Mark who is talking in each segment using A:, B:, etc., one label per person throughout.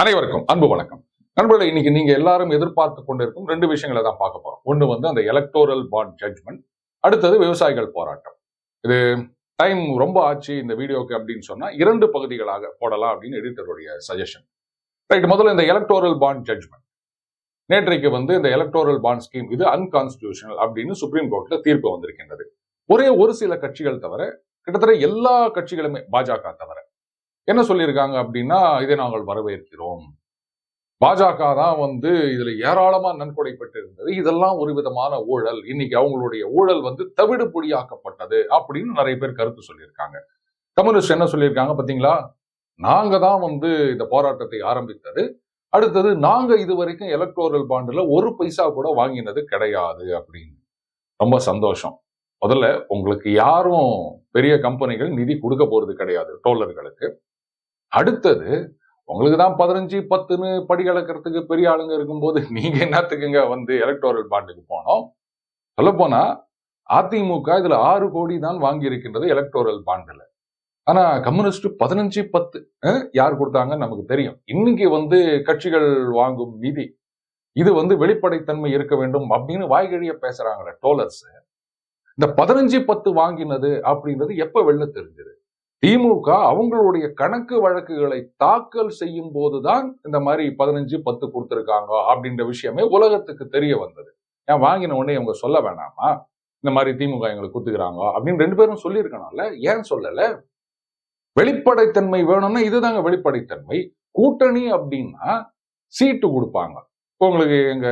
A: அனைவருக்கும் அன்பு வணக்கம். நண்பர்களே இன்னைக்கு நீங்க எல்லாரும் எதிர்பார்த்து கொண்டிருக்கும் ரெண்டு விஷயங்களை தான் பார்க்க போறோம். ஒன்று வந்து அந்த எலக்டோரல் பாண்ட் ஜட்ஜ்மெண்ட் அடுத்தது விவசாயிகள் போராட்டம். இது டைம் ரொம்ப ஆச்சு இந்த வீடியோக்கு அப்படின்னு சொன்னா இரண்டு பகுதிகளாக போடலாம் அப்படின்னு எடிட்டருடைய சஜஷன் ரைட் முதல்ல இந்த எலக்டோரல் பாண்ட் ஜட்ஜ்மெண்ட் நேற்றைக்கு வந்து இந்த எலக்டோரல் பாண்ட் ஸ்கீம் இது அன்கான்ஸ்டியூஷனல் அப்படின்னு சுப்ரீம் கோர்ட்ல தீர்ப்பு வந்திருக்கின்றது. ஒரே ஒரு சில கட்சிகள் தவிர கிட்டத்தட்ட எல்லா கட்சிகளுமே பாஜக தவிர என்ன சொல்லியிருக்காங்க அப்படின்னா இதை நாங்கள் வரவேற்கிறோம். பாஜக தான் வந்து இதுல ஏராளமா நன்கொடை பெற்றிருந்தது இதெல்லாம் ஒரு விதமான ஊழல். இன்னைக்கு அவங்களுடைய ஊழல் வந்து தவிடு பொடியாக்கப்பட்டது அப்படின்னு நிறைய பேர் கருத்து சொல்லியிருக்காங்க. கம்யூனிஸ்ட் என்ன சொல்லியிருக்காங்க பாத்தீங்களா நாங்க தான் வந்து இந்த போராட்டத்தை ஆரம்பித்தது. அடுத்தது நாங்க இது வரைக்கும் எலக்ட்ரோரல் பாண்டுல ஒரு பைசா கூட வாங்கினது கிடையாது அப்படின்னு. ரொம்ப சந்தோஷம். முதல்ல உங்களுக்கு யாரும் பெரிய கம்பெனிகள் நிதி கொடுக்க போறது கிடையாது டோலர்களுக்கு அடுத்தது உங்களுக்கு தான் பதினஞ்சு பத்துன்னு படி கலக்கிறதுக்கு பெரிய ஆளுங்க இருக்கும்போது நீங்க என்னத்துக்குங்க வந்து எலக்டோரல் பாண்டுக்கு போனோம்? சொல்லப்போனா போனா அதிமுக இதுல ஆறு கோடி தான் வாங்கி இருக்கின்றது எலக்டோரல் பாண்டுல ஆனா கம்யூனிஸ்ட் பதினஞ்சு பத்து யார் கொடுத்தாங்கன்னு நமக்கு தெரியும். இன்னைக்கு வந்து கட்சிகள் வாங்கும் நிதி இது வந்து வெளிப்படைத்தன்மை இருக்க வேண்டும் அப்படின்னு வாய்கழிய பேசுறாங்களே டோலர்ஸ். இந்த பதினஞ்சு பத்து வாங்கினது அப்படின்றது எப்ப வெளில தெரிஞ்சது? திமுக அவங்களுடைய கணக்கு வழக்குகளை தாக்கல் செய்யும் போதுதான் இந்த மாதிரி பதினஞ்சு பத்து கொடுத்துருக்காங்க அப்படின்ற விஷயமே உலகத்துக்கு தெரிய வந்தது. ஏன் வாங்கின உடனே இவங்க சொல்ல வேணாமா? இந்த மாதிரி திமுக எங்களுக்கு குத்துக்கிறாங்க அப்படின்னு ரெண்டு பேரும் சொல்லியிருக்கனால ஏன் சொல்லல? வெளிப்படைத்தன்மை வேணும்னா இதுதாங்க வெளிப்படைத்தன்மை. கூட்டணி அப்படின்னா சீட்டு கொடுப்பாங்க. இப்போ உங்களுக்கு எங்க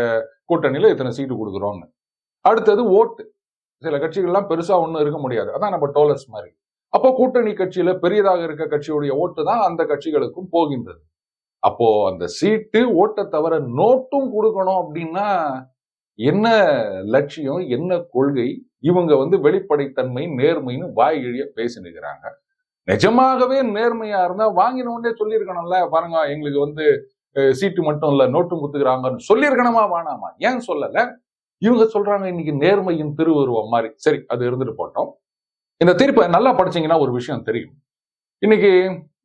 A: கூட்டணியில இத்தனை சீட்டு கொடுக்குறோம்னு. அடுத்தது ஓட்டு. சில கட்சிகள்லாம் பெருசா ஒண்ணும் இருக்க முடியாது. அதான் நம்ம டோலர்ஸ் மாதிரி. அப்போ கூட்டணி கட்சியில பெரியதாக இருக்க கட்சியுடைய ஓட்டு தான் அந்த கட்சிகளுக்கும் போகின்றது. அப்போ அந்த சீட்டு ஓட்டை தவிர நோட்டும் கொடுக்கணும் அப்படின்னா என்ன லட்சியம் என்ன கொள்கை? இவங்க வந்து வெளிப்படைத்தன்மை நேர்மைன்னு வாய் இழிய பேசினுக்கிறாங்க. நிஜமாகவே நேர்மையா இருந்தா வாங்கின உடனே சொல்லியிருக்கணும்ல பாருங்க எங்களுக்கு வந்து சீட்டு மட்டும் இல்ல நோட்டும் குத்துக்கிறாங்கன்னு சொல்லியிருக்கணுமா வேணாமா? ஏன் சொல்லல? இவங்க சொல்றாங்க இன்னைக்கு நேர்மையின் திருவுருவம் மாதிரி. சரி அது இருந்துட்டு போட்டோம். இந்த தீர்ப்பை நல்லா படிச்சீங்கன்னா ஒரு விஷயம் தெரியும். இன்னைக்கு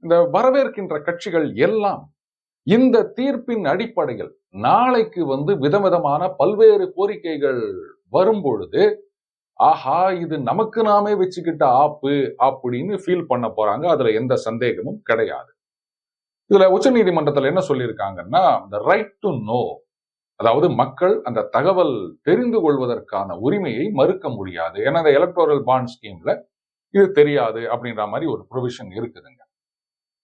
A: இந்த வரவேற்கின்ற கட்சிகள் எல்லாம் இந்த தீர்ப்பின் அடிப்படையில் நாளைக்கு வந்து விதவிதமான பல்வேறு கோரிக்கைகள் வரும் பொழுது ஆஹா இது நமக்கு நாமே வச்சுக்கிட்ட ஆப்பு அப்படின்னு ஃபீல் பண்ண போறாங்க. அதுல எந்த சந்தேகமும் கிடையாது. இதுல உச்சநீதிமன்றத்துல என்ன சொல்லியிருக்காங்கன்னா இந்த ரைட் டு நோ அதாவது மக்கள் அந்த தகவல் தெரிந்து கொள்வதற்கான உரிமையை மறுக்க முடியாது. ஏன்னா அந்த எலக்டோரல் பாண்ட் ஸ்கீம்ல இது தெரியாது அப்படின்ற மாதிரி ஒரு ப்ரொவிஷன் இருக்குதுங்க.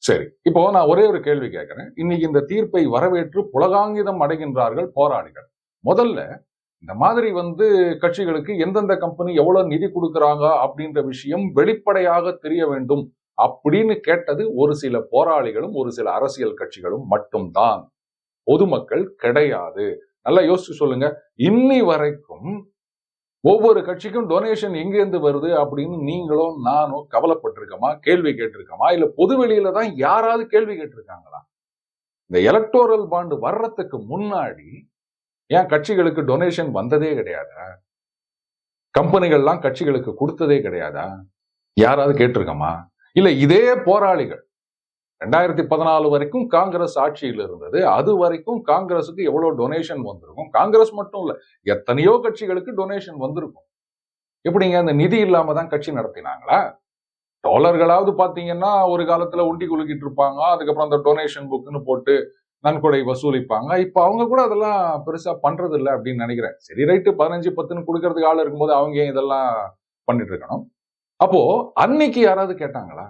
A: சரி இப்போ நான் ஒரே ஒரு கேள்வி கேட்கிறேன். இன்னைக்கு இந்த தீர்ப்பை வரவேற்று புலகாங்கிதம் அடைகின்றார்கள் போராளிகள். முதல்ல இந்த மாதிரி வந்து கட்சிகளுக்கு எந்தெந்த கம்பெனி எவ்வளவு நிதி கொடுக்கறாங்க அப்படின்ற விஷயம் வெளிப்படையாக தெரிய வேண்டும் அப்படின்னு கேட்டது ஒரு சில போராளிகளும் ஒரு சில அரசியல் கட்சிகளும் மட்டும்தான். பொதுமக்கள் கிடையாது. நல்லா யோசிச்சு சொல்லுங்க. இன்னி வரைக்கும் ஒவ்வொரு கட்சிக்கும் டொனேஷன் எங்கேருந்து வருது அப்படின்னு நீங்களும் நானும் கவலைப்பட்டிருக்கோமா? கேள்வி கேட்டிருக்கோமா? இல்ல பொது வெளியில தான் யாராவது கேள்வி கேட்டிருக்காங்களா? இந்த எலக்டோரல் பாண்டு வர்றதுக்கு முன்னாடி ஏன் கட்சிகளுக்கு டொனேஷன் வந்ததே கிடையாதா? கம்பெனிகள்லாம் கட்சிகளுக்கு கொடுத்ததே கிடையாதா? யாராவது கேட்டிருக்கோமா? இல்ல இதே போராளிகள் ரெண்டாயிரத்தி பதினாலு வரைக்கும் காங்கிரஸ் ஆட்சியில் இருந்தது. அது வரைக்கும் காங்கிரஸுக்கு எவ்வளவு டொனேஷன் வந்திருக்கும்? காங்கிரஸ் மட்டும் இல்ல எத்தனையோ கட்சிகளுக்கு டொனேஷன் வந்திருக்கும். எப்படிங்க அந்த நிதி இல்லாம தான் கட்சி நடத்தினாங்களா? டாலர்களாவது பாத்தீங்கன்னா ஒரு காலத்துல உண்டி குலுக்கிட்டு இருப்பாங்க அதுக்கப்புறம் அந்த டொனேஷன் புக்குன்னு போட்டு நன்கொடை வசூலிப்பாங்க. இப்ப அவங்க கூட அதெல்லாம் பெருசா பண்றது இல்லை அப்படின்னு நினைக்கிறேன். சரி ரைட்டு பதினஞ்சு பத்துன்னு கொடுக்கறதுக்கு ஆள் இருக்கும்போது அவங்க இதெல்லாம் பண்ணிட்டு இருக்கணும்? அப்போ அன்னைக்கு யாராவது கேட்டாங்களா?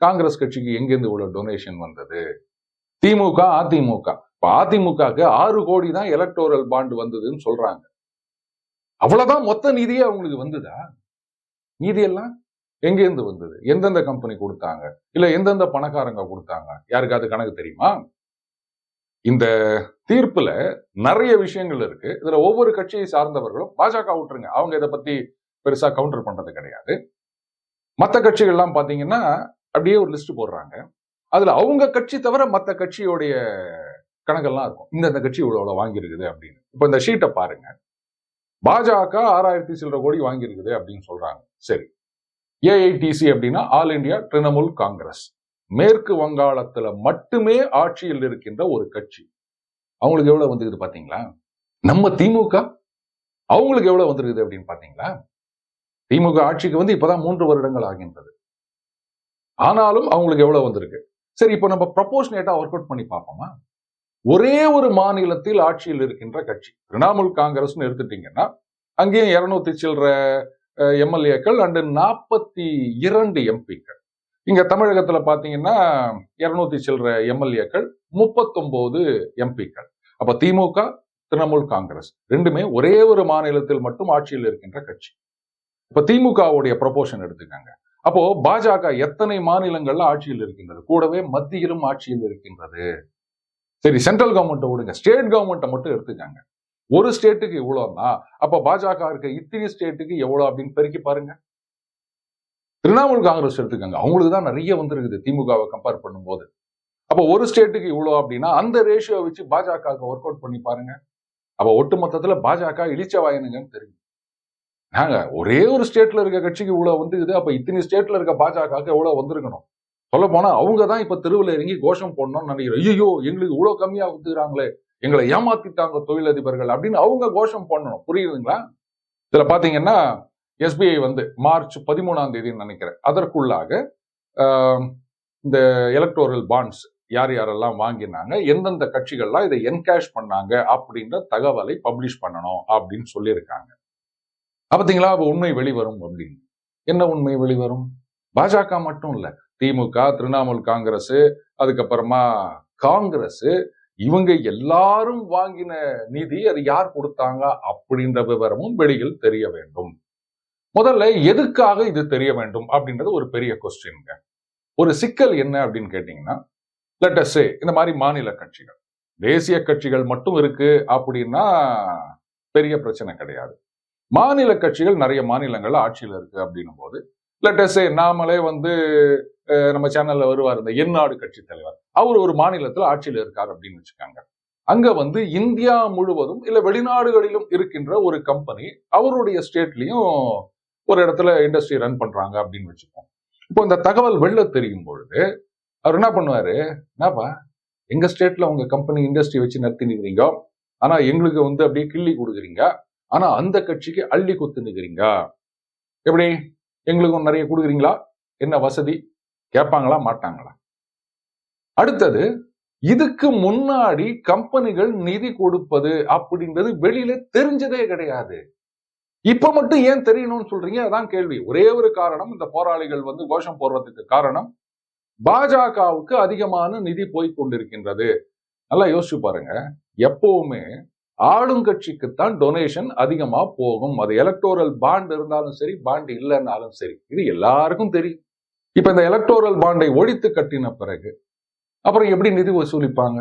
A: காங்கிரஸ் கட்சிக்கு எங்கேருந்து இவ்வளவு டொனேஷன் வந்தது? திமுக அதிமுக. இப்ப அதிமுகக்கு ஆறு கோடி தான் எலக்டோரல் பாண்டு வந்ததுன்னு சொல்றாங்க. அவ்வளவுதான் மொத்த நிதியே அவங்களுக்கு வந்ததா? நீதியெல்லாம் எங்கேருந்து வந்தது? எந்தெந்த கம்பெனி கொடுத்தாங்க? இல்ல எந்தெந்த பணக்காரங்க கொடுத்தாங்க? யாருக்காவது கணக்கு தெரியுமா? இந்த தீர்ப்புல நிறைய விஷயங்கள் இருக்கு. இதுல ஒவ்வொரு கட்சியை சார்ந்தவர்களும் பாஜக விட்டுருங்க. அவங்க இதை பத்தி பெருசா கவுண்டர் பண்றது கிடையாது. மற்ற கட்சிகள்லாம் பாத்தீங்கன்னா அப்படியே ஒரு லிஸ்ட் போடுறாங்க. அதுல அவங்க கட்சி தவிர மற்ற கட்சியோடைய கணக்கெல்லாம் இருக்கும். இந்த இந்த கட்சி இவ்வளவு வாங்கியிருக்குது அப்படின்னு. இப்போ இந்த ஷீட்டை பாருங்க. பாஜக ஆறாயிரத்தி சில்லற கோடி வாங்கியிருக்குது அப்படின்னு சொல்றாங்க. சரி. ஏஐடிசி அப்படின்னா ஆல் இந்தியா திரிணமுல் காங்கிரஸ். மேற்கு வங்காளத்துல மட்டுமே ஆட்சியில் இருக்கின்ற ஒரு கட்சி. அவங்களுக்கு எவ்வளவு வந்துருக்குது பாத்தீங்களா நம்ம திமுக. அவங்களுக்கு எவ்வளவு வந்திருக்குது அப்படின்னு பாத்தீங்களா திமுக ஆட்சிக்கு வந்து இப்பதான் மூன்று வருடங்கள் ஆகின்றது. ஆனாலும் அவங்களுக்கு எவ்வளவு வந்திருக்கு? சரி இப்போ நம்ம ப்ரப்போர்ஷனேட்டா ஒர்க் அவுட் பண்ணி பார்ப்போமா? ஒரே ஒரு மாநிலத்தில் ஆட்சியில் இருக்கின்ற கட்சி திரிணாமுல் காங்கிரஸ்னு எடுத்துட்டீங்கன்னா அங்கேயும் இருநூத்தி சில்லற எம்எல்ஏக்கள் அண்டு நாற்பத்தி இரண்டு எம்பிக்கள். இங்க தமிழகத்துல பாத்தீங்கன்னா இருநூத்தி சில்லற எம்எல்ஏக்கள் முப்பத்தொன்பது எம்பிக்கள். அப்ப திமுக திரிணாமுல் காங்கிரஸ் ரெண்டுமே ஒரே ஒரு மாநிலத்தில் மட்டும் ஆட்சியில் இருக்கின்ற கட்சி. இப்ப திமுகவுடைய ப்ரொபோஷன் எடுத்துக்காங்க. அப்போ பாஜக எத்தனை மாநிலங்கள்ல ஆட்சியில் இருக்கின்றது? கூடவே மத்தியிலும் ஆட்சியில் இருக்கின்றது. சரி சென்ட்ரல் கவர்மெண்ட்டை விடுங்க. ஸ்டேட் கவர்மெண்ட்டை மட்டும் எடுத்துக்காங்க. ஒரு ஸ்டேட்டுக்கு இவ்வளோன்னா அப்ப பாஜக இருக்க இத்தனை ஸ்டேட்டுக்கு எவ்வளவு அப்படின்னு பெருக்கி பாருங்க. திரிணாமுல் காங்கிரஸ் எடுத்துக்கோங்க. அவங்களுக்கு தான் நிறைய வந்திருக்குது திமுகவை கம்பேர் பண்ணும்போது. அப்போ ஒரு ஸ்டேட்டுக்கு இவ்வளோ அப்படின்னா அந்த ரேஷியோ வச்சு பாஜகவுக்கு ஒர்க் அவுட் பண்ணி பாருங்க. அப்போ ஒட்டுமொத்தத்துல பாஜக இழிச்ச வாயனுங்கன்னு தெரியும். நாங்க ஒரே ஒரு ஸ்டேட்ல இருக்க கட்சிக்கு இவ்வளவு வந்துக்குது அப்ப இத்தனை ஸ்டேட்ல இருக்க பாஜகவுக்கு எவ்வளவு வந்திருக்கணும்? சொல்ல போனா அவங்க தான் இப்ப தெருவில் இறங்கி கோஷம் போடணும்னு நினைக்கிறேன். ஐயோ எங்களுக்கு இவ்வளவு கம்மியா கொடுத்துக்கிறாங்களே எங்களை ஏமாத்திட்டாங்க தொழிலதிபர்கள் அப்படின்னு அவங்க கோஷம் பண்ணணும் புரியுதுங்களா? இதுல பாத்தீங்கன்னா எஸ்பிஐ வந்து மார்ச் பதிமூணாம் தேதின்னு நினைக்கிறேன். அதற்குள்ளாக இந்த எலக்டோரல் பாண்ட்ஸ் யார் யாரெல்லாம் வாங்கினாங்க எந்தெந்த கட்சிகள்லாம் இதை என்கேஷ் பண்ணாங்க அப்படின்ற தகவலை பப்ளிஷ் பண்ணணும் அப்படின்னு சொல்லியிருக்காங்க. பார்த்தீங்களா அப்போ உண்மை வெளிவரும் அப்படின்னு என்ன உண்மை வெளிவரும்? பாஜக மட்டும் இல்ல. திமுக திரிணாமுல் காங்கிரஸ் அதுக்கப்புறமா காங்கிரஸ் இவங்க எல்லாரும் வாங்கின நிதி அது யார் கொடுத்தாங்க? அப்படின்ற விவரமும் வெளியில் தெரிய வேண்டும். முதல்ல எதுக்காக இது தெரிய வேண்டும்? அப்படின்றது ஒரு பெரிய கொஸ்டின்ங்க ஒரு சிக்கல் என்ன அப்படின்னு கேட்டீங்கன்னா லெட்டஸே இந்த மாதிரி மாநில கட்சிகள். தேசிய கட்சிகள் மட்டும் இருக்கு அப்படின்னா பெரிய பிரச்சனை கிடையாது. மாநில கட்சிகள் நிறைய மாநிலங்கள்ல ஆட்சியில் இருக்கு அப்படின்னும் போது லெட்டஸே நாமளே வந்து நம்ம சேனல்ல வருவார் இந்த எந்நாடு கட்சி தலைவர். அவர் ஒரு மாநிலத்தில் ஆட்சியில் இருக்கார் அப்படின்னு வச்சுக்காங்க. அங்க வந்து இந்தியா முழுவதும் இல்ல வெளிநாடுகளிலும் இருக்கின்ற ஒரு கம்பெனி அவருடைய ஸ்டேட்லயும் ஒரு இடத்துல இண்டஸ்ட்ரி ரன் பண்றாங்க அப்படின்னு வச்சுப்போம். இப்போ இந்த தகவல் வெளில தெரியும் பொழுது அவர் என்ன பண்ணுவாரு? என்னப்பா எங்க ஸ்டேட்ல உங்க கம்பெனி இண்டஸ்ட்ரி வச்சு நடத்தினீங்க? ஆனா எங்களுக்கு வந்து அப்படியே கிள்ளி கொடுக்குறீங்க. ஆனா அந்த கட்சிக்கு அள்ளி கொத்துனுக்கிறீங்க எப்படி? எங்களுக்கும் நிறைய கொடுக்குறீங்களா? என்ன வசதி? கேட்பாங்களா? மாட்டாங்களா? அடுத்தது இதுக்கு முன்னாடி கம்பெனிகள் நிதி கொடுப்பது அப்படின்றது வெளியில தெரிஞ்சதே கிடையாது. இப்ப மட்டும் ஏன் தெரியணும்னு சொல்றீங்க? அதான் கேள்வி. ஒரே ஒரு காரணம் இந்த போராளிகள் வந்து கோஷம் போடுறதுக்கு காரணம் பாஜகவுக்கு அதிகமான நிதி போய் கொண்டிருக்கின்றது. நல்லா யோசிச்சு பாருங்க. எப்பவுமே ஆளும் கட்சிக்குத்தான் டொனேஷன் அதிகமா போகும். அது எலக்டோரல் பாண்ட் இருந்தாலும் சரி பாண்ட் இல்லைன்னாலும் சரி. இது எல்லாருக்கும் தெரியும். இப்ப இந்த எலக்டோரல் பாண்டை ஒழித்து கட்டின பிறகு அப்புறம் எப்படி நிதி வசூலிப்பாங்க?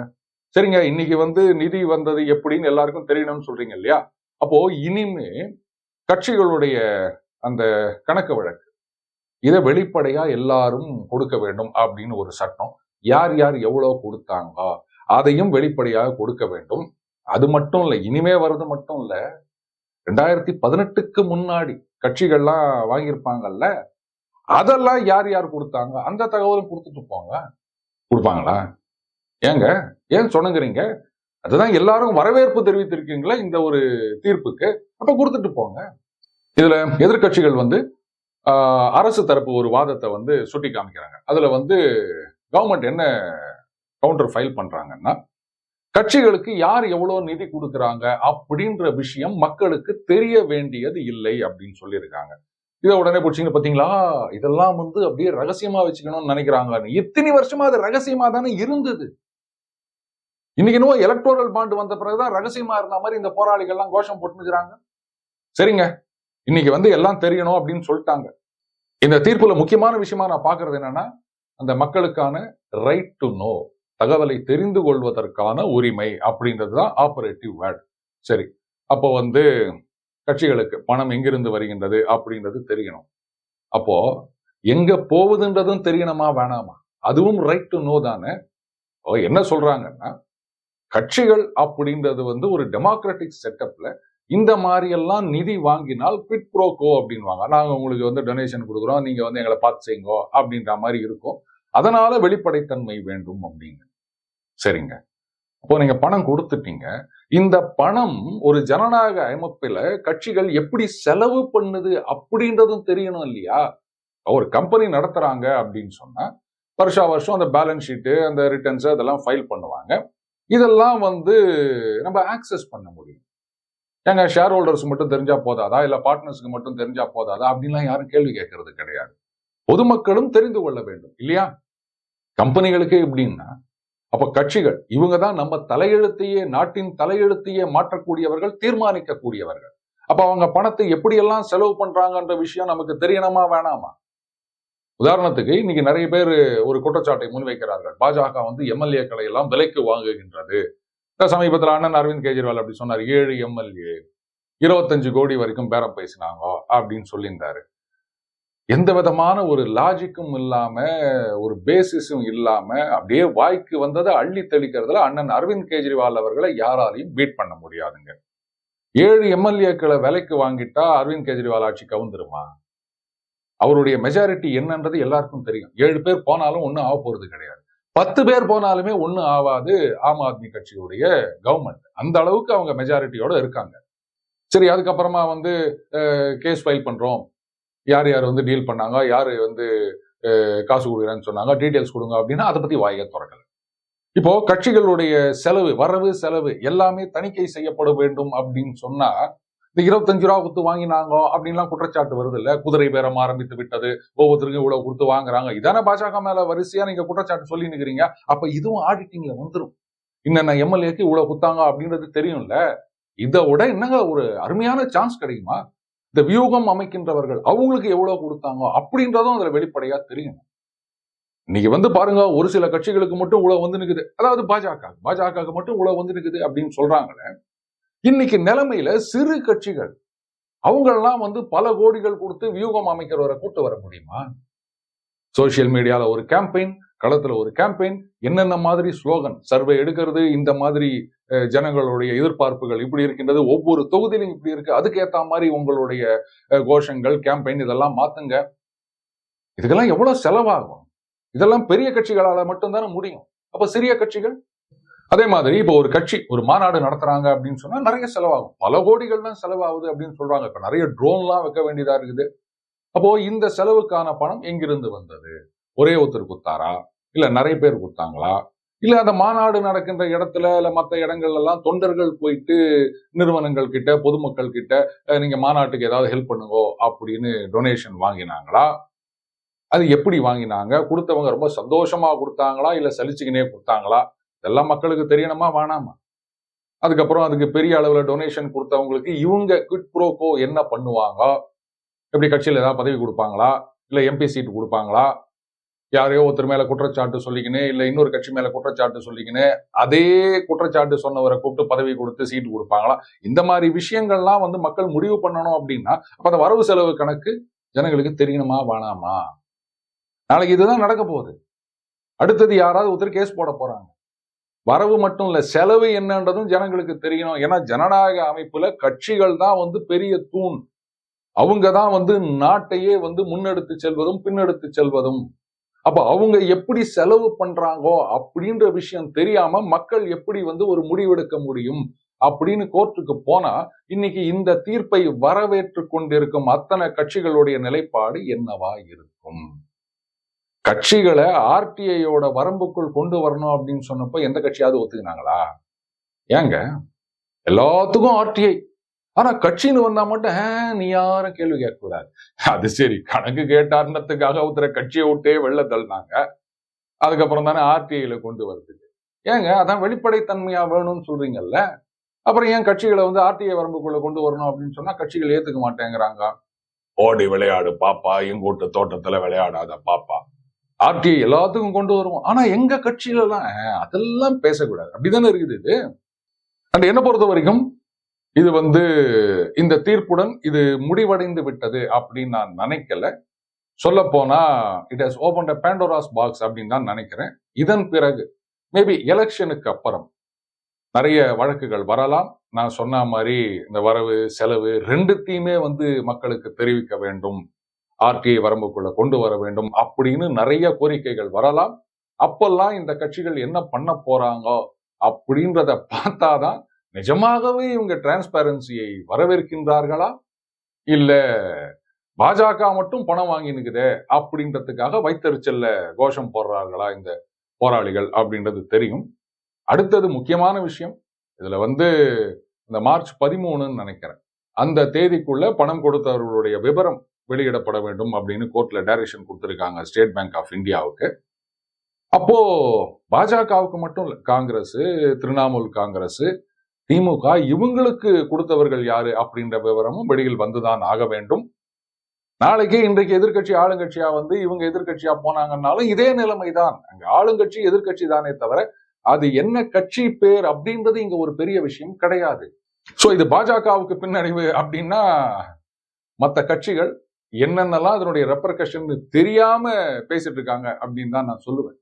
A: சரிங்க இன்னைக்கு வந்து நிதி வந்தது எப்படின்னு எல்லாருக்கும் தெரியணும்னு சொல்றீங்க இல்லையா? அப்போ இனிமே கட்சிகளுடைய அந்த கணக்கு வழக்கு இதை வெளிப்படையா எல்லாரும் கொடுக்க வேண்டும் அப்படின்னு ஒரு சட்டம். யார் யார் எவ்வளவு கொடுத்தாங்க அதையும் வெளிப்படையாக கொடுக்க வேண்டும். அது மட்டும் இல்லை இனிமே வர்றது மட்டும் இல்ல ரெண்டாயிரத்தி பதினெட்டுக்கு முன்னாடி கட்சிகள்லாம் வாங்கியிருப்பாங்கல்ல அதெல்லாம் யார் யார் கொடுத்தாங்க? அந்த தகவலும் கொடுத்துட்டு போங்க. கொடுப்பாங்களா? ஏங்க ஏன் சொன்னங்கிறீங்க? அதுதான் எல்லாரும் வரவேற்பு தெரிவித்திருக்கீங்களா இந்த ஒரு தீர்ப்புக்கு. அப்ப கொடுத்துட்டு போங்க. இதுல எதிர்க்கட்சிகள் வந்து ஆஹ், அரசு தரப்பு ஒரு வாதத்தை வந்து சுட்டி காமிக்கிறாங்க அதுல வந்து கவர்மெண்ட் என்ன கவுண்டர் ஃபைல் பண்றாங்கன்னா கட்சிகளுக்கு யார் எவ்வளவு நிதி கொடுக்குறாங்க அப்படின்ற விஷயம் மக்களுக்கு தெரிய வேண்டியது இல்லை அப்படின்னு சொல்லியிருக்காங்க. இதை உடனே பிடிச்சிங்க பாத்தீங்களா இதெல்லாம் வந்து அப்படியே ரகசியமா வச்சுக்கணும்னு நினைக்கிறாங்க. இத்தனை வருஷமா அது ரகசியமா தானே இருந்தது. இன்னைக்கு இன்னும் எலக்டோரல் பாண்டு வந்த பிறகுதான் ரகசியமா இருந்த மாதிரி இந்த போராளிகள்லாம் கோஷம் போட்டுக்கிறாங்க சரிங்க. இன்னைக்கு வந்து எல்லாம் தெரியணும் அப்படின்னு சொல்லிட்டாங்க. இந்த தீர்ப்புல முக்கியமான விஷயமா நான் பாக்குறது என்னன்னா அந்த மக்களுக்கான ரைட் டு நோ தகவலை தெரிந்து கொள்வதற்கான உரிமை அப்படின்றது தான் ஆபரேட்டிவ் வேர்ட் சரி அப்போ வந்து கட்சிகளுக்கு பணம் எங்கிருந்து வருகின்றது அப்படின்றது தெரியணும். அப்போ எங்க போகுதுன்றதும் தெரியணுமா வேணாமா? அதுவும் ரைட் டு நோ தானே. என்ன சொல்றாங்கன்னா கட்சிகள் அப்படின்றது வந்து ஒரு டெமோக்ராட்டிக் செட்டப்ல இந்த மாதிரி எல்லாம் நிதி வாங்கினால் பிட் ப்ரோகோ அப்படின்வாங்க. நாங்க உங்களுக்கு வந்து டொனேஷன் கொடுக்குறோம் நீங்க வந்து எங்களை பார்த்து செய்யுங்கோ அப்படின்ற மாதிரி இருக்கும். அதனால வெளிப்படைத்தன்மை வேண்டும் அப்படின்னு. சரிங்க. அப்போ நீங்க பணம் கொடுத்துட்டீங்க. இந்த பணம் ஒரு ஜனநாயக அமைப்பில கட்சிகள் எப்படி செலவு பண்ணுது அப்படின்றதும் தெரியணும் இல்லையா? ஒரு கம்பெனி நடத்துறாங்க அப்படின்னு சொன்னா வருஷா வருஷம் அந்த பேலன்ஸ் ஷீட்டு அந்த ரிட்டர்ன்ஸ் அதெல்லாம் ஃபைல் பண்ணுவாங்க. இதெல்லாம் வந்து நம்ம ஆக்சஸ் பண்ண முடியும். ஏங்க ஷேர் ஹோல்டர்ஸ் மட்டும் தெரிஞ்சா போதாதா? இல்ல பார்ட்னர்ஸ்க்கு மட்டும் தெரிஞ்சா போதாதா? அப்படின்லாம் யாரும் கேள்வி கேட்கறது கிடையாது. பொதுமக்களும் தெரிந்து கொள்ள வேண்டும் இல்லையா? கம்பெனிகளுக்கு எப்படின்னா அப்ப கட்சிகள் இவங்க தான் நம்ம தலையெழுத்தையே நாட்டின் தலையெழுத்தையே மாற்றக்கூடியவர்கள் தீர்மானிக்கக்கூடியவர்கள். அப்ப அவங்க பணத்தை எப்படியெல்லாம் செலவு பண்றாங்கன்ற விஷயம் நமக்கு தெரியணுமா வேணாமா? உதாரணத்துக்கு இன்னைக்கு நிறைய பேர் ஒரு குற்றச்சாட்டை முன்வைக்கிறார்கள். பாஜக வந்து எம்எல்ஏக்களை எல்லாம் விலைக்கு வாங்குகின்றது. சமீபத்தில் அண்ணன் அரவிந்த் கெஜ்ரிவால் அப்படி சொன்னார் ஏழு எம்எல்ஏ இருபத்தஞ்சு கோடி வரைக்கும் பேரம் பேசினாங்க அப்படின்னு சொல்லியிருந்தாரு. எந்த விதமான ஒரு லாஜிக்கும் இல்லாம ஒரு பேசிஸும் இல்லாம அப்படியே வாய்க்கு வந்ததை அள்ளி தெளிக்கிறதுல அண்ணன் அரவிந்த் கெஜ்ரிவால் அவர்களை யாராலையும் பீட் பண்ண முடியாதுங்க. ஏழு எம்எல்ஏக்களை விலைக்கு வாங்கிட்டா அரவிந்த் கெஜ்ரிவால் ஆட்சி கவுந்துருமா? அவருடைய மெஜாரிட்டி என்னன்றது எல்லாருக்கும் தெரியும். ஏழு பேர் போனாலும் ஒன்றும் ஆக போறது கிடையாது. பத்து பேர் போனாலுமே ஒன்றும் ஆகாது ஆம் ஆத்மி கட்சியுடைய கவர்மெண்ட் அந்த அளவுக்கு அவங்க மெஜாரிட்டியோட இருக்காங்க. சரி அதுக்கப்புறமா வந்து கேஸ் ஃபைல் பண்றோம். யார் யார் வந்து டீல் பண்ணாங்க யார் வந்து காசு கொடுக்குறேன்னு சொன்னாங்க டீட்டெயில்ஸ் கொடுங்க அப்படின்னா அதை பத்தி வாயை திறக்கல. இப்போ கட்சிகளுடைய செலவு வரவு செலவு எல்லாமே தணிக்கை செய்யப்பட வேண்டும் அப்படின்னு சொன்னா இந்த இருபத்தஞ்சு ரூபா கொடுத்து வாங்கினாங்க அப்படின்லாம் குற்றச்சாட்டு வருது இல்ல குதிரை பேரம் ஆரம்பித்து விட்டது. ஒவ்வொருத்தருக்கும் இவ்வளவு கொடுத்து வாங்குறாங்க. இதான பாஜக மேல வரிசையா நீங்க குற்றச்சாட்டு சொல்லி நிக்கிறீங்க அப்ப இதுவும் ஆடிட்டிங்ல வந்துடும் இன்னென்ன எம்எல்ஏக்கு இவ்வளவு குத்தாங்க அப்படின்றது தெரியும்ல. இதை விட என்னங்க ஒரு அருமையான சான்ஸ் கிடைக்குமா? இந்த வியூகம் அமைக்கின்றவர்கள் அவங்களுக்கு எவ்வளவு கொடுத்தாங்க அப்படின்றதும் அதுல வெளிப்படையா தெரியும். இன்னைக்கு வந்து பாருங்க ஒரு சில கட்சிகளுக்கு மட்டும் உழவு வந்து நிக்குது. அதாவது பாஜக பாஜக மட்டும் உழவு வந்து நிற்குது அப்படின்னு சொல்றாங்களே இன்னைக்கு நிலைமையில சிறு கட்சிகள் அவங்கெல்லாம் வந்து பல கோடிகள் கொடுத்து வியூகம் அமைக்கிறவரை கூட்டு வர முடியுமா? சோசியல் மீடியால ஒரு கேம்பெயின் களத்துல ஒரு கேம்பெயின் என்னென்ன மாதிரி ஸ்லோகன் சர்வே எடுக்கிறது இந்த மாதிரி ஜனங்களுடைய எதிர்பார்ப்புகள் இப்படி இருக்கின்றது. ஒவ்வொரு தொகுதியிலும் இப்படி இருக்கு. அதுக்கு ஏத்த மாதிரி உங்களுடைய கோஷங்கள் கேம்பெயின் இதெல்லாம் மாத்துங்க. இதுக்கெல்லாம் எவ்வளவு செலவாகும்? இதெல்லாம் பெரிய கட்சிகளால மட்டும்தானே முடியும். அப்ப சிறிய கட்சிகள்? அதே மாதிரி இப்போ ஒரு கட்சி ஒரு மாநாடு நடத்துறாங்க அப்படின்னு சொன்னா நிறைய செலவாகும். பல கோடிகள் தான் செலவாகுது அப்படின்னு சொல்றாங்க. இப்ப நிறைய ட்ரோன்லாம் வைக்க வேண்டியதா இருக்குது. அப்போ இந்த செலவுக்கான பணம் எங்கிருந்து வந்தது? ஒரே ஒருத்தர் குத்தாரா? இல்ல நிறைய பேர் குத்தாங்களா? இல்ல அந்த மாநாடு நடக்கின்ற இடத்துல இல்ல மற்ற இடங்கள்ல எல்லாம் தொண்டர்கள் போயிட்டு நிறுவனங்கள் கிட்ட பொதுமக்கள் கிட்ட நீங்க மாநாட்டுக்கு ஏதாவது ஹெல்ப் பண்ணுங்கோ அப்படின்னு டொனேஷன் வாங்கினாங்களா? அது எப்படி வாங்கினாங்க? கொடுத்தவங்க ரொம்ப சந்தோஷமா கொடுத்தாங்களா? இல்ல சலிச்சுக்கினே கொடுத்தாங்களா? இதெல்லாம் மக்களுக்கு தெரியணுமா? வேணாமா? அதுக்கப்புறம் அதுக்கு பெரிய அளவுல டொனேஷன் கொடுத்தவங்களுக்கு இவங்க குவிட் ப்ரோக்கோ என்ன பண்ணுவாங்க? எப்படி கட்சியில் ஏதாவது பதவி கொடுப்பாங்களா? இல்ல எம்பி சீட்டு கொடுப்பாங்களா? யாரையோ ஒருத்தர் மேல குற்றச்சாட்டு சொல்லிக்கினு இல்ல இன்னொரு கட்சி மேல குற்றச்சாட்டு சொல்லிக்கினு அதே குற்றச்சாட்டு சொன்னவரை கூப்பிட்டு பதவி கொடுத்து சீட்டு கொடுப்பாங்களா? இந்த மாதிரி விஷயங்கள்லாம் வந்து மக்கள் முடிவு பண்ணணும் அப்படின்னா அப்ப அந்த வரவு செலவு கணக்கு ஜனங்களுக்கு தெரியணுமா வேணாமா? நாளைக்கு இதுதான் நடக்க போகுது. அடுத்தது யாராவது ஒருத்தர் கேஸ் போட போறாங்க. வரவு மட்டும் இல்ல செலவு என்னன்றதும் ஜனங்களுக்கு தெரியணும். ஏன்னா ஜனநாயக அமைப்புல கட்சிகள் தான் வந்து பெரிய தூண். அவங்க தான் வந்து நாட்டையே வந்து முன்னெடுத்து செல்வதும் பின்னெடுத்து செல்வதும். அப்ப அவங்க எப்படி செலவு பண்றாங்கோ அப்படின்ற விஷயம் தெரியாம மக்கள் எப்படி வந்து ஒரு முடிவெடுக்க முடியும் அப்படின்னு கோர்ட்டுக்கு போனா இன்னைக்கு இந்த தீர்ப்பை வரவேற்று கொண்டிருக்கும் அத்தனை கட்சிகளுடைய நிலைப்பாடு என்னவா இருக்கும்? கட்சிகளை ஆர்டிஐயோட வரம்புக்குள் கொண்டு வரணும் அப்படின்னு சொன்னப்ப எந்த கட்சியாவது ஒத்துக்கினாங்களா? ஏங்க? எல்லாத்துக்கும் ஆர்டிஐ ஆனா கட்சின்னு வந்தா மட்டும் நீ யாரும் கேள்வி கேட்கக்கூடாது. அது சரி கணக்கு கேட்டார்னத்துக்காக ஒருத்தர கட்சியை விட்டே வெளில தள்ளினாங்க. அதுக்கப்புறம் தானே ஆர்டிஐல கொண்டு வருது ஏங்க அதான் வெளிப்படைத்தன்மையா வேணும்னு சொல்றீங்கல்ல? அப்புறம் ஏன் கட்சிகளை வந்து ஆர்டிஐ வரம்புக்குள்ள கொண்டு வரணும் அப்படின்னு சொன்னா கட்சிகள் ஏத்துக்க மாட்டேங்கிறாங்க. ஓடி விளையாடு பாப்பா. எங்கூட்டு தோட்டத்துல விளையாடாத பாப்பா. ஆர்டிஐ எல்லாத்துக்கும் கொண்டு வருவோம். ஆனா எங்க கட்சியில எல்லாம் அதெல்லாம் பேசக்கூடாது. அப்படிதானே இருக்குது இது. அண்ட் என்ன பொறுத்த வரைக்கும் இது வந்து இந்த தீர்ப்புடன் இது முடிவடைந்து விட்டது அப்படின்னு நான் நினைக்கல. சொல்ல போனா it has open Pandora's box அப்படின்னு தான் நினைக்கிறேன். இதன் பிறகு மேபி எலெக்ஷனுக்கு அப்புறம் நிறைய வழக்குகள் வரலாம். நான் சொன்ன மாதிரி இந்த வரவு செலவு ரெண்டுத்தையுமே வந்து மக்களுக்கு தெரிவிக்க வேண்டும். ஆர்டிஐ வரம்புக்குள்ள கொண்டு வர வேண்டும் அப்படின்னு நிறைய கோரிக்கைகள் வரலாம். அப்பெல்லாம் இந்த கட்சிகள் என்ன பண்ண போறாங்க அப்படின்றத பார்த்தாதான் நிஜமாகவே இவங்க டிரான்ஸ்பேரன்சியை வரவேற்கின்றார்களா? இல்ல பாஜக மட்டும் பணம் வாங்கினுக்குதே அப்படின்றதுக்காக வைத்தறிச்சல்ல கோஷம் போடுறார்களா இந்த போராளிகள் அப்படின்றது தெரியும். அடுத்தது முக்கியமான விஷயம் இதுல வந்து இந்த மார்ச் பதிமூணுன்னு நினைக்கிறேன். அந்த தேதிக்குள்ள பணம் கொடுத்தவர்களுடைய விவரம் வெளியிடப்பட வேண்டும் அப்படின்னு கோர்ட்ல டைரக்ஷன் கொடுத்துருக்காங்க ஸ்டேட் பேங்க் ஆஃப் இந்தியாவுக்கு. அப்போ பாஜகவுக்கு மட்டும் இல்லை காங்கிரஸ் திரிணாமுல் காங்கிரஸ் திமுக இவங்களுக்கு கொடுத்தவர்கள் யாரு அப்படின்ற விவரமும் வெளியில் வந்துதான் ஆக வேண்டும். நாளைக்கு இன்றைக்கு எதிர்க்கட்சி ஆளுங்கட்சியா வந்து இவங்க எதிர்க்கட்சியா போனாங்கன்னாலும் இதே நிலைமைதான். அங்க ஆளுங்கட்சி எதிர்கட்சி தானே தவிர அது என்ன கட்சி பேர் அப்படின்றது இங்க ஒரு பெரிய விஷயம் கிடையாது. சோ இது பாஜகவுக்கு பின்னடைவு அப்படின்னா மற்ற கட்சிகள் என்னென்னலாம் அதனுடைய ரெப்பர்கஷன் தெரியாம பேசிட்டு இருக்காங்க அப்படின்னு தான் நான் சொல்லுவேன்.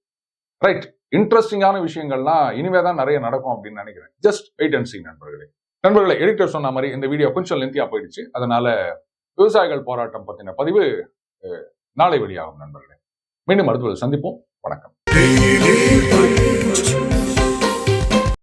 A: ரைட் இன்ட்ரெஸ்டிங்கான விஷயங்கள்லாம் இனிமே தான் நிறைய நடக்கும் அப்படின்னு நினைக்கிறேன். ஜஸ்ட் வெயிட் அண்ட் சி நண்பர்களே. நண்பர்களை எடிட்டர் சொன்ன மாதிரி இந்த வீடியோ கொஞ்சம் லென்த்தியா போயிடுச்சு. அதனால விவசாயிகள் போராட்டம் பத்தின பதிவு நாளை வெளியாகும் நண்பர்களே. மீண்டும் மருத்துவர்கள் சந்திப்போம். வணக்கம்.